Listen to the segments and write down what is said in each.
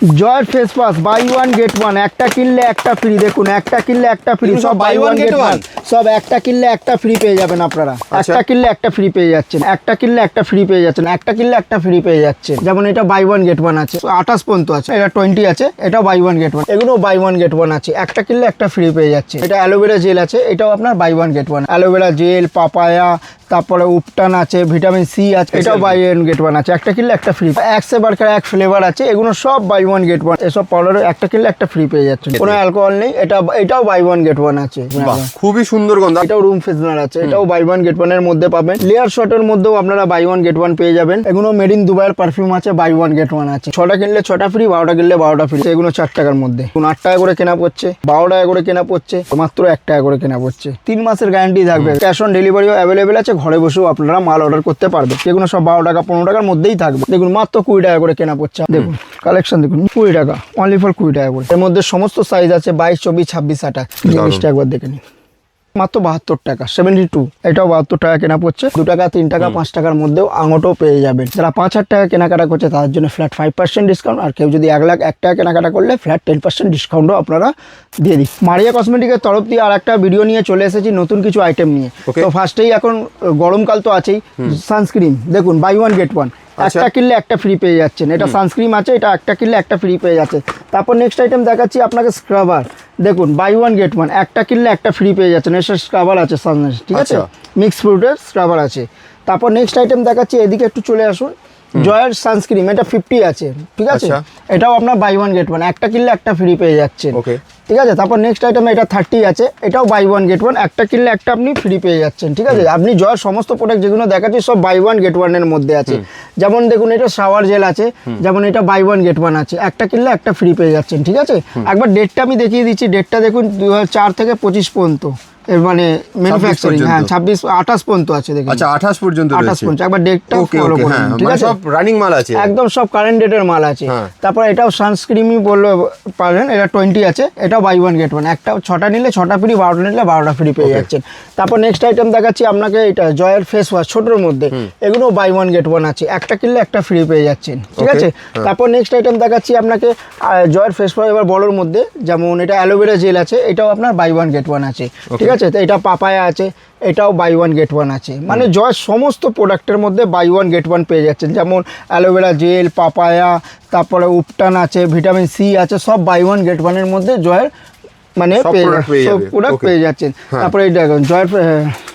জয়ের face pack buy one get one একটা কিনলে একটা ফ্রি দেখুন একটা কিনলে একটা ফ্রি সব বাই ওয়ান গেট ওয়ান সব একটা কিনলে একটা ফ্রি পেয়ে যাবেন আপনারা। আচ্ছা। একটা কিনলে একটা ফ্রি পেয়ে যাচ্ছেন একটা কিনলে একটা ফ্রি পেয়ে যাচ্ছেন একটা কিনলে একটা ফ্রি পেয়ে যাচ্ছেন। যেমন এটা বাই ওয়ান গেট ওয়ান আছে আঠাশ পর্যন্ত আছে এটা টোয়েন্টি আছে এটা বাই ওয়ান গেট ওয়ান এগুলো বাই ওয়ান গেট ওয়ান আছে একটা কিনলে একটা ফ্রি পেয়ে যাচ্ছে এটা অ্যালোভেরা জেল আছে এটাও আপনার buy one get one aloe vera gel papaya তারপরে উপটান আছে ভিটামিন সি আছে এটাও বাই ওয়ান গেট ওয়ান আছে। একটা কিনলে একটা ফ্রি এক সে বারকার এক ফ্লেভার আছে এগুলো সব বাই ওয়ান গেট ওয়ান এসব পাউডার একটা কিনলে একটা ফ্রি পেয়ে যাচ্ছে কোনো অ্যালকোহল নেই এটা এটাও বাই ওয়ান গেট ওয়ান আছে। খুবই সুন্দর গন্ধ। এটাও রুম ফ্রেশনার আছে এটাও বাই ওয়ান গেট ওয়ানের মধ্যে পাবেন। লেয়ার শর্টের মধ্যেও আপনারা বাই ওয়ান গেট ওয়ান পেয়ে যাবেন। এগুলো মেড ইন দুবাইয়ের পারফিউম আছে বাই ওয়ান গেট ওয়ান আছে। ছটা কিনলে ছটা ফ্রি বারোটা কিনলে বারোটা ফ্রি এগুলো চার টাকার মধ্যে। আট টাকা করে কেনা পড়ছে বারো টাকা করে কেনা পড়ছে মাত্র এক টাকা করে কেনা পড়ছে। তিন মাসের গ্যারান্টি থাকবে। ক্যাশ অন ডেলিভারিও অ্যাভেলেবেল আছে ঘরে বসেও আপনারা মাল অর্ডার করতে পারবেন। যেগুলো সব বারো টাকা পনেরো টাকার মধ্যেই থাকবে। দেখুন মাত্র কুড়ি টাকা করে কেনা পড়ছে। দেখুন কালেকশন দেখুন কুড়ি টাকা অনলি ফর কুড়ি টাকা করে। এর মধ্যে সমস্ত সাইজ আছে বাইশ চব্বিশ ছাব্বিশ আটা। জিনিসটা একবার দেখে নিন। মাত্র বাহাত্তর টাকা সেভেন্টি টু এটাও বাহাত্তর টাকা কেনা পড়ছে। দু টাকা তিন টাকা পাঁচ টাকার মধ্যেও আঙটও পেয়ে যাবেন। যারা পাঁচ হাজার টাকা কেনাকাটা করছে তাদের জন্য ফ্ল্যাট ফাইভ পার্সেন্ট ডিসকাউন্ট আর কেউ যদি এক লাখ এক টাকা কেনাকাটা করলে ফ্ল্যাট টেন পার্সেন্ট ডিসকাউন্টও আপনারা দিয়ে দিই মারিয়া কসমেটিকের তরফ দিয়ে আর একটা ভিডিও নিয়ে চলে এসেছি নতুন কিছু আইটেম নিয়ে. তো ফার্স্টেই এখন গরমকাল তো আছেই সানস্ক্রিন দেখুন বাই ওয়ান গেট ওয়ান। একটা কিনলে একটা ফ্রি পেয়ে যাচ্ছেন। এটা সানস্ক্রিন আছে এটা একটা কিনলে একটা ফ্রি পেয়ে যাচ্ছে। তারপর নেক্সট আইটেম দেখাচ্ছি আপনাকে স্ক্রাবার দেখুন বাই ওয়ান গেট ওয়ান একটা কিনলে একটা ফ্রি পেয়ে যাচ্ছেন। এসে স্ক্রাবার আছে সানস ঠিক আছে? আচ্ছা। মিক্স ফ্রুটের স্ক্রাবার আছে। তারপর নেক্সট আইটেম দেখাচ্ছি এদিকে একটু চলে আসুন। জয়ের সানস্ক্রিন এটা ফিফটি আছে ঠিক আছে? আচ্ছা। এটাও আপনার বাই ওয়ান গেট ওয়ান একটা কিনলে একটা ফ্রি পেয়ে যাচ্ছেন. ঠিক আছে? তারপর নেক্সট আইটেম এটা থার্টি আছে এটাও বাই ওয়ান গেট ওয়ান একটা কিনলে একটা আপনি ফ্রি পেয়ে যাচ্ছেন ঠিক আছে? আপনি জয়ের সমস্ত প্রোডাক্ট যেগুলো দেখাচ্ছি সব বাই ওয়ান গেট ওয়ানের মধ্যে আছে। যেমন দেখুন এটা শাওয়ার জেল আছে যেমন এটা বাই ওয়ান গেট ওয়ান আছে। একটা কিনলে একটা ফ্রি পেয়ে যাচ্ছেন ঠিক আছে? একবার ডেটটা আমি দেখিয়ে দিচ্ছি। ডেটটা দেখুন দু চার থেকে পঁচিশ পর্যন্ত। এর মানে ম্যানুফ্যাকচারিং হ্যাঁ ছাব্বিশ আঠাশ পর্যন্ত আছে দেখুন। আচ্ছা আঠাশ পর্যন্ত আঠাশ পর্যন্ত একবার ডেটটা ফলো করুন ঠিক আছে? সব রানিং মাল আছে। একদম সব কারেন্ট ডেটের মাল আছে। হ্যাঁ। তারপর এটাও সানস্ক্রিনই বললে পারেন এটা টোয়েন্টি আছে এটাও বাই ওয়ান গেট ওয়ান একটা ছটা নিলে ছটা ফ্রি বারোটা নিলে বারোটা ফ্রি পেয়ে যাচ্ছেন। তারপর নেক্সট আইটেম দেখাচ্ছি আপনাকে এটা জয়ের ফেস ওয়াশ ছোটোর মধ্যে। এগুলো বাই ওয়ান গেট ওয়ান আছে। একটা কিনলে একটা ফ্রি পেয়ে যাচ্ছেন ঠিক আছে? হ্যাঁ। তারপর নেক্সট আইটেম দেখাচ্ছি আপনাকে জয়ের ফেস ওয়াশ এবার বড়োর মধ্যে যেমন এটা অ্যালোভেরা জেল আছে এটাও আপনার বাই ওয়ান গেট ওয়ান আছে ঠিক আছে? তো এটা পাপায়া আছে এটাও বাই ওয়ান গেট ওয়ান আছে। মানে জয়ের সমস্ত প্রোডাক্টের মধ্যে বাই ওয়ান গেট ওয়ান পেয়ে যাচ্ছেন। যেমন অ্যালোভেরা জেল পাপায়া তারপরে উপটান আছে ভিটামিন সি আছে সব বাই ওয়ান গেট ওয়ানের মধ্যে জয়ের মানে। প্রোডাক্ট পেয়ে যাচ্ছেন। হ্যাঁ। তারপরে এই দেখুন জয়ের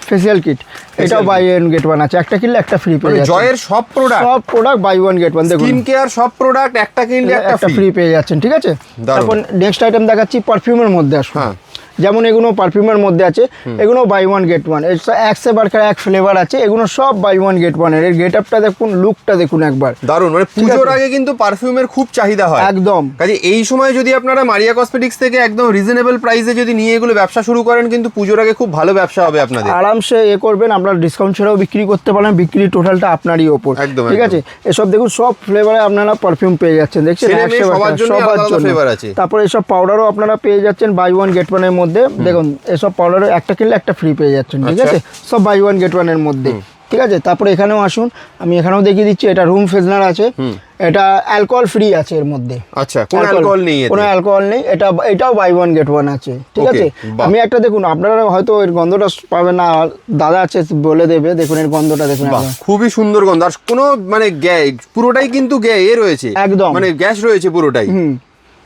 ফেসিয়াল কিট এটাও বাই ওয়ান গেট ওয়ান আছে। একটা কিনলে একটা ফ্রি পেয়ে যাচ্ছে জয়ের সব প্রোডাক্ট সব product buy one get one দেখুন। স্কিন কেয়ার সব প্রোডাক্ট একটা কিনলে একটা ফ্রি পেয়ে যাচ্ছেন ঠিক আছে। তারপর নেক্সট আইটেম দেখাচ্ছি পারফিউমের মধ্যে আসুন। হ্যাঁ। যেমন এগুলো পারফিউমের মধ্যে আছে এগুলো বাই ওয়ান গেট ওয়ান এক সে বারকার এক ফ্লেভার আছে এগুলো সব বাই ওয়ান গেট ওয়ানের গেট আপটা দেখুন লুকটা দেখুন একবার। দারুণ মানে পুজোর আগে কিন্তু পারফিউমের খুব চাহিদা হয়। একদম। কাজে এই সময় যদি আপনারা মারিয়া কসমেটিক্স থেকে একদম রিজনেবল প্রাইসে যদি নিয়ে এগুলো ব্যবসা শুরু করেন কিন্তু পুজোর আগে খুব ভালো ব্যবসা হবে আপনাদের। আরামসে এ করবেন আপনার ডিসকাউন্ট ছাড়াও বিক্রি করতে পারেন বিক্রি টোটালটা আপনারই ওপর। একদম, ঠিক আছে? এসব দেখুন সব ফ্লেভারে আপনারা পারফিউম পেয়ে যাচ্ছেন। দেখছেন? সবার আছে। তারপরে এসব পাউডারও আপনারা পেয়ে যাচ্ছেন বাই ওয়ান গেট ওয়ানের মধ্যে। দেখুন এসব পাউডারও একটা কিনলে একটা ফ্রি পেয়ে যাচ্ছেন ঠিক আচ্ছা। আছে? সব বাই ওয়ান গেট ওয়ানের মধ্যে ঠিক আছে? তারপরে এখানেও আসুন আমি এখানেও দেখিয়ে দিচ্ছি এটা রুম ফ্রেজনার আছে এটা অ্যালকোহল ফ্রি আছে এর মধ্যে। আচ্ছা কোনো অ্যালকোহল নেই কোনো অ্যালকোহল নেই এটা এটাও বাই ওয়ান গেট ওয়ান আছে ঠিক আছে? আমি একটা দেখুন আপনারা হয়তো এর গন্ধটা পাবেন না দাদা আছে বলে দেবে দেখুন এর গন্ধটা দেখুন খুবই সুন্দর গন্ধ আর কোনো মানে গ্যাস পুরোটাই কিন্তু গ্যা এ রয়েছে। একদম। মানে গ্যাস রয়েছে পুরোটাই। হুম।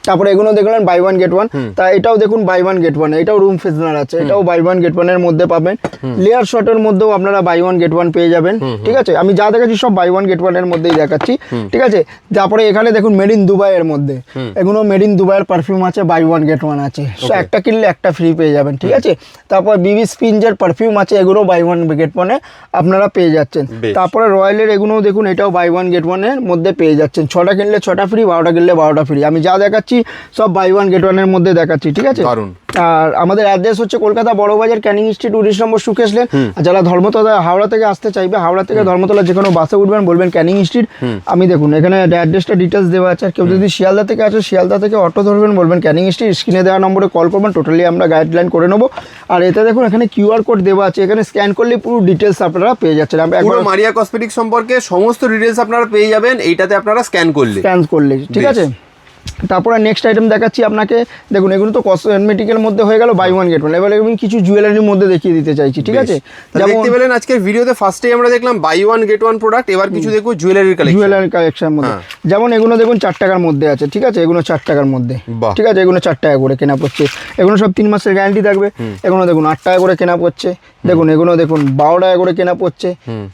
তারপরে এগুলো দেখলেন বাই ওয়ান গেট ওয়ান তা এটাও দেখুন বাই ওয়ান গেট ওয়ান এটাও রুম ফ্রেশনার আছে। এটাও বাই ওয়ান গেট ওয়ানের মধ্যে পাবেন। লেয়ার শটের মধ্যেও আপনারা বাই ওয়ান গেট ওয়ান পেয়ে যাবেন। ঠিক আছে? আমি যা দেখাচ্ছি সব বাই ওয়ান গেট ওয়ানের মধ্যেই দেখাচ্ছি। ঠিক আছে? তারপরে এখানে দেখুন মেড ইন দুবাইয়ের মধ্যে। এগুলো মেড ইন দুবাইয়ের পারফিউম আছে বাই ওয়ান গেট ওয়ান আছে। So, একটা কিনলে একটা ফ্রি পেয়ে যাবেন। ঠিক আছে? তারপর বিবি স্পিঞ্জের পারফিউম আছে এগুলো বাই ওয়ান গেট ওয়ানে আপনারা পেয়ে যাচ্ছেন। তারপরে রয়্যালের এগুলো দেখুন এটাও বাই ওয়ান গেট ওয়ানের মধ্যে পেয়ে যাচ্ছেন। ছটা কিনলে ছটা ফ্রি বারোটা কিনলে বারোটা ফ্রি আমি যা দেখাচ্ছি সব বাই ওয়ান গেট ওয়ানের মধ্যে দেখাচ্ছি ঠিক আছে? দারুণ। আর আমাদের অ্যাড্রেস হচ্ছে কলকাতা বড়বাজার ক্যানিং স্ট্রিট উনিশ নম্বর সুকেশ লেন আর যারা ধর্মতলা হাওড়া থেকে আসতে চাইবে হাওড়া থেকে ধর্মতলা যে কোনো বাসে উঠবেন বলবেন ক্যানিং স্ট্রিট আমি দেখুন এখানে অ্যাড্রেসটা ডিটেলস দেওয়া আছে আর কেউ যদি শিয়ালদা থেকে আসে শিয়ালদা থেকে অটো ধরবেন বলবেন ক্যানিং স্ট্রিট স্ক্রিনে দেওয়া নম্বরে কল করবেন টোটালি আমরা গাইডলাইন করে নেব। আর এতে দেখুন এখানে কিউআর কোড দেওয়া আছে এখানে স্ক্যান করলে পুরো ডিটেলস আপনারা পেয়ে যাচ্ছেন। পুরো মারিয়া কসমেটিক সম্পর্কে সমস্ত ডিটেলস আপনারা পেয়ে যাবেন এইটাতে আপনারা স্ক্যান করলে। স্ক্যান করলে ঠিক আছে? তারপরে নেক্সট আইটেম দেখাচ্ছি আপনাকে। দেখুন এগুলো তো কসমেটিকের মধ্যে হয়ে গেল বাই ওয়ান গেট ওয়ান এবার আমি কিছু জুয়েলারির মধ্যে দেখিয়ে দিতে চাইছি ঠিক আছে? যেমন দেখতে পেলেন আজকের ভিডিওতে ফার্স্টেই আমরা দেখলাম buy one get one product এবার কিছু দেখব জুয়েলারির কালেকশন জুয়েলারি কালেকশনের মধ্যে। হ্যাঁ। যেমন এগুলো দেখুন চার টাকার মধ্যে আছে ঠিক আছে? এগুলো চার টাকার মধ্যে। ঠিক আছে? এগুলো চার টাকা করে কেনা পড়ছে। এগুলো সব তিন মাসের গ্যারান্টি থাকবে। এগুলো দেখুন আট টাকা করে কেনা পড়ছে। দেখুন এগুলো দেখুন বারো টাকা করে কেনা পড়ছে।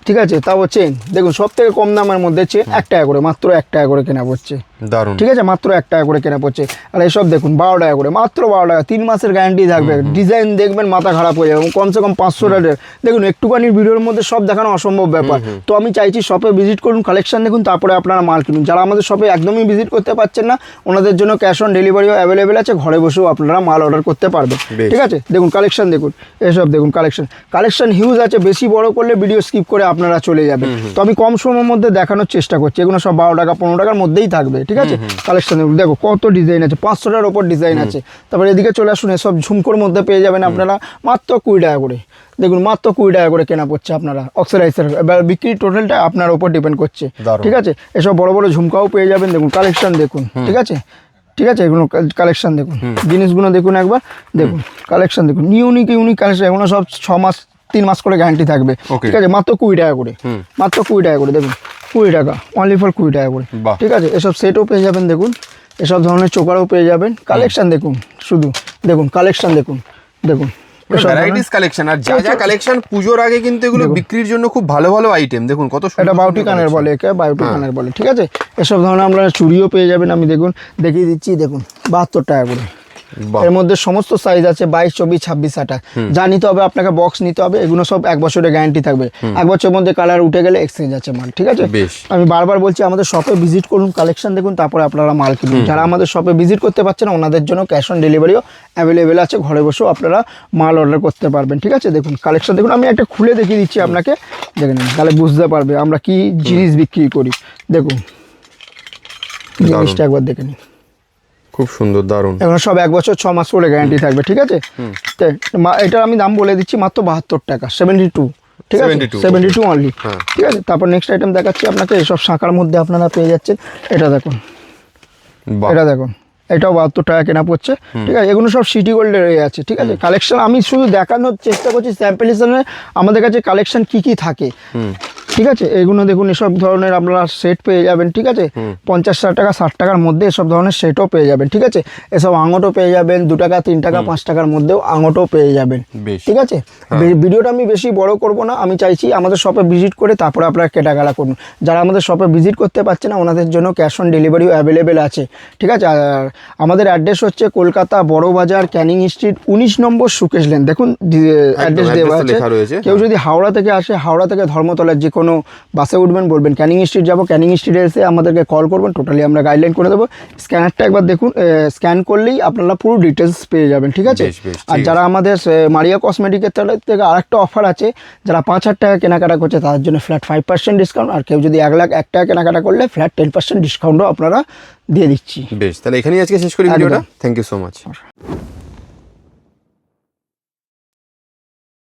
ঠিক আছে? তাও চেন দেখুন সব থেকে কম দামের মধ্যে চেন এক টাকা করে মাত্র এক টাকা করে কেনা পড়ছে। দারুণ ঠিক আছে? মাত্র এক টাকা করে কেনা পড়ছে। আর এসব দেখুন বারো টাকা করে মাত্র বারো টাকা। তিন মাসের গ্যারান্টি থাকবে। ডিজাইন দেখবেন মাথা খারাপ হয়ে যাবে। কমসে কম পাঁচশো টাকার দেখুন একটুখানি ভিডিওর মধ্যে সব দেখানো অসম্ভব ব্যাপার। তো আমি চাইছি শপে ভিজিট করুন কালেকশন দেখুন তারপরে আপনারা মাল কিনুন। যারা আমাদের শপে একদমই ভিজিট করতে পারছেন না ওনাদের জন্য ক্যাশ অন ডেলিভারিও অ্যাভেলেবেল আছে। ঘরে বসেও আপনারা মাল অর্ডার করতে পারবেন। ঠিক আছে? দেখুন কালেকশন দেখুন। এসব দেখুন কালেকশন কালেকশন হিউজ আছে। বেশি বড় করলে ভিডিও স্কিপ করে আপনারা চলে যাবেন। তো আমি কম সময়ের মধ্যে দেখানোর চেষ্টা করছি। এগুলো সব বারো টাকা পনেরো টাকার মধ্যেই থাকবে। ঠিক আছে? কালেকশন দেখুন দেখো কত ডিজাইন আছে পাঁচশোটার ওপর ডিজাইন আছে। তারপরে এদিকে চলে আসুন এসব ঝুমকোর মধ্যে পেয়ে যাবেন আপনারা মাত্র কুড়ি টাকা করে। দেখুন মাত্র কুড়ি টাকা করে কেনা পড়ছে আপনারা অক্সারাইজার এবার বিক্রি টোটালটা আপনার উপর ডিপেন্ড করছে। ঠিক আছে? এসব বড় বড় ঝুমকাও পেয়ে যাবেন দেখুন কালেকশন দেখুন ঠিক আছে? ঠিক আছে? এগুলো কালেকশন দেখুন। জিনিসগুলো দেখুন একবার দেখুন কালেকশন দেখুন। ইউনিক ইউনিক কালেকশন এগুলো সব ছ মাস তিন মাস করে গ্যারান্টি থাকবে। ঠিক আছে? মাত্র কুড়ি টাকা করে। মাত্র কুড়ি টাকা করে দেখুন। কুড়ি টাকা অনলি ফর কুড়ি টাকা করে। ঠিক আছে? এসব সেটও পেয়ে যাবেন দেখুন। এসব ধরনের চোকারও পেয়ে যাবেন। কালেকশন দেখুন শুধু। দেখুন কালেকশন দেখুন দেখুন। ভ্যারাইটিস কালেকশন আর যা যা কালেকশন পুজোর আগে কিন্তু এগুলো বিক্রির জন্য খুব ভালো ভালো আইটেম দেখুন কত সুন্দর এটা বাউটি কানের বলে একে বাউটি কানের বলে ঠিক আছে? এসব ধরনের আমরা চুড়িও পেয়ে যাবেন আমি দেখুন দেখিয়ে দিচ্ছি দেখুন বাহাত্তর টাকা করে। এর মধ্যে সমস্ত সাইজ আছে বাইশ চব্বিশ ছাব্বিশ আটা যা নিতে হবে আপনাকে বক্স নিতে হবে এগুলো সব এক বছরের গ্যারান্টি থাকবে। এক বছরের মধ্যে কালার উঠে গেলে এক্সচেঞ্জ আছে মাল ঠিক আছে? আমি বারবার বলছি আমাদের শপে ভিজিট করুন কালেকশন দেখুন তারপরে আপনারা মাল কিনুন। যারা আমাদের শপে ভিজিট করতে পারছেন না ওনাদের জন্য ক্যাশ অন ডেলিভারিও অ্যাভেলেবেল আছে। ঘরে বসেও আপনারা মাল অর্ডার করতে পারবেন ঠিক আছে? দেখুন কালেকশন দেখুন আমি একটা খুলে দেখিয়ে দিচ্ছি আপনাকে। দেখে নিন তাহলে বুঝতে পারবে আমরা কি জিনিস বিক্রি করি। দেখুন জিনিসটা একবার দেখে নিন। খুব সুন্দর দারুণ এখন সব এক বছর ছ মাস করে গ্যারান্টি থাকবে ঠিক আছে? এটার আমি দাম বলে দিচ্ছি মাত্র বাহাত্তর টাকা সেভেন্টি টু ঠিক আছে? Seventy two only. ঠিক আছে? তারপর নেক্সট আইটেম দেখাচ্ছি আপনাকে এইসব শাঁখার মধ্যে আপনারা পেয়ে যাচ্ছেন এটা দেখুন। এটা দেখুন এটাও বাহাত্তর টাকা কেনা পড়ছে ঠিক আছে? এগুলো সব সিটি গোল্ডের এ আছে ঠিক আছে? কালেকশন আমি শুধু দেখানোর চেষ্টা করছি স্যাম্পল হিসাবে আমাদের কাছে কালেকশন কি কি থাকে। ঠিক আছে? এগুলো দেখুন এসব ধরনের আপনারা সেট পেয়ে যাবেন ঠিক আছে? পঞ্চাশ ষাট টাকা ষাট টাকার মধ্যে এসব ধরনের সেটও পেয়ে যাবেন ঠিক আছে? এসব আঙটও পেয়ে যাবেন দু টাকা তিন টাকা পাঁচ টাকার মধ্যেও আঙটও পেয়ে যাবেন ঠিক আছে? ভিডিওটা আমি বেশি বড় করব না আমি চাইছি আমাদের শপে ভিজিট করে তারপরে আপনারা কেটাকাটা করুন। যারা আমাদের শপে ভিজিট করতে পারছে না ওনাদের জন্য ক্যাশ অন ডেলিভারিও অ্যাভেলেবেল আছে ঠিক আছে? আর আমাদের অ্যাড্রেস হচ্ছে কলকাতা বড় বাজার ক্যানিং স্ট্রিট উনিশ নম্বর সুকেশ লেন দেখুন অ্যাড্রেস দেওয়া আছে। কেউ যদি হাওড়া থেকে আসে হাওড়া থেকে ধর্মতলার যে কোনো বাসে উঠবেন বলবেন ক্যানিং স্ট্রিট যাব ক্যানিং স্ট্রিটে এসে আমাদেরকে কল করবেন টোটালি আমরা গাইডলাইন করে দেবো। স্ক্যানারটা একবার দেখুন স্ক্যান করলেই আপনারা পুরো ডিটেলস পেয়ে যাবেন ঠিক আছে? আর যারা আমাদের মারিয়া কসমেটিকের তরফ থেকে আরেকটা অফার আছে যারা পাঁচ হাজার টাকা কেনাকাটা করছে তাদের জন্য ফ্ল্যাট ফাইভ পার্সেন্ট ডিসকাউন্ট আর কেউ যদি এক লাখ এক টাকা কেনাকাটা করলে ফ্ল্যাট টেন পার্সেন্ট ডিসকাউন্টও আপনারা দিয়ে দিচ্ছি। বেশ তাহলে এখানেই আজকে শেষ করি ভিডিওটা। Thank you so much